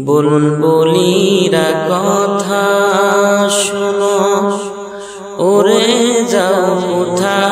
বুলবুলিরা কথা শুনো ওরে যাও কোথায়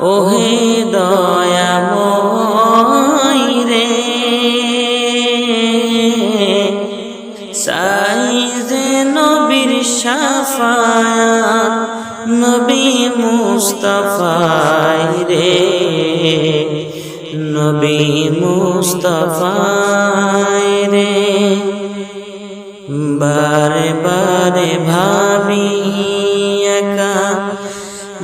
ওহে দয়াময় রে। সাই যে নবীর সাফায়াত, নবী মুস্তফাই রে। নবী মুস্তফাই রে। বারে বারে ভাবি